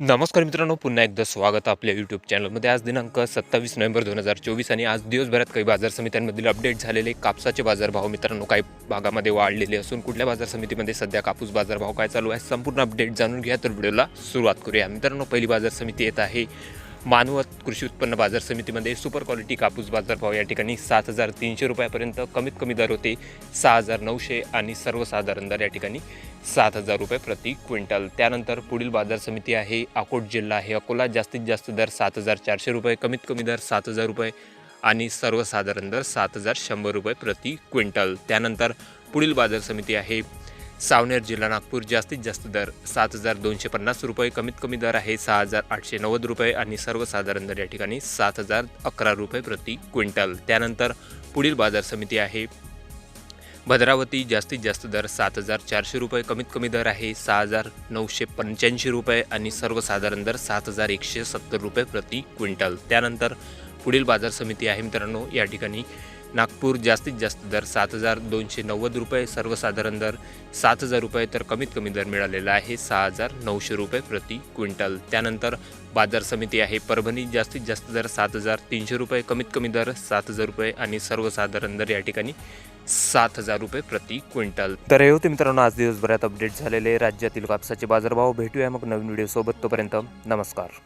नमस्कार मित्रांनो पुन्हा एकदा स्वागत आपल्या यूट्यूब चॅनलमध्ये आज दिनांक सत्तावीस नोव्हेंबर दोन हजार चोवीस आणि आज दिवसभरात काही बाजार समित्यांमधील अपडेट झालेले कापसाचे बाजारभाव मित्रांनो काही भागामध्ये वाढलेले असून कुठल्या बाजार समितीमध्ये सध्या कापूस बाजारभाव काय चालू आहे संपूर्ण अपडेट जाणून घ्या. तर व्हिडिओला सुरुवात करूया. मित्रांनो पहिली बाजार समिती येत आहे मानवत कृषी उत्पन्न बाजार समितीमध्ये सुपर क्वालिटी कापूस बाजारभाव या ठिकाणी सात हजार तीनशे रुपयापर्यंत कमीत कमी दर होते. सहा हजार नऊशे आणि सर्वसाधारण दर या ठिकाणी सात हजार रुपये प्रति क्विंटल. त्यानंतर पुढील बाजार समिती आहे अकोट जिल्हा. आहे अकोला जास्तीत जास्त दर सात हजार चारशे रुपये कमीत कमी दर सात हजार रुपये आणि सर्वसाधारण दर सात हजार शंभर रुपये प्रति क्विंटल. त्यानंतर पुढील बाजार समिती आहे सावनेर जिल्हा नागपूर जास्तीत जास्त दर सात हजार दोनशे पन्नास रुपये. कमीत कमी दर आहे सहा हजार आठशे नव्वद रुपये आणि सर्वसाधारण दर या ठिकाणी सात हजार अकरा रुपये प्रति क्विंटल. त्यानंतर पुढील बाजार समिती आहे. भद्रावती जास्तीत जास्त दर सात हजार चारशे रुपये. कमीत कमी दर आहे सहा हजार नऊशे पंच्याऐंशी रुपये आणि सर्वसाधारण दर सात हजार एकशे सत्तर रुपये प्रति क्विंटल. त्यानंतर पुढील बाजार समिती आहे मित्रांनो या ठिकाणी नागपूर जास्तीत जास्त दर सात हजार दोनशे नव्वद रुपये सर्वसाधारण दर सात हजार रुपये तर कमीत कमी दर मिळालेला आहे सहा हजार नऊशे रुपये प्रति क्विंटल. त्यानंतर बाजार समिती आहे परभणी जास्तीत जास्त दर सात हजार तीनशे रुपये कमीत कमी दर सात हजार रुपये आणि सर्वसाधारण दर या ठिकाणी सात हजार रुपये प्रति क्विंटल. तर हे होते मित्रांनो आज दिवसभरात अपडेट झालेले. राज्यातील कापसाचे बाजारभाव भेटूया मग नवीन व्हिडिओसोबत तोपर्यंत नमस्कार.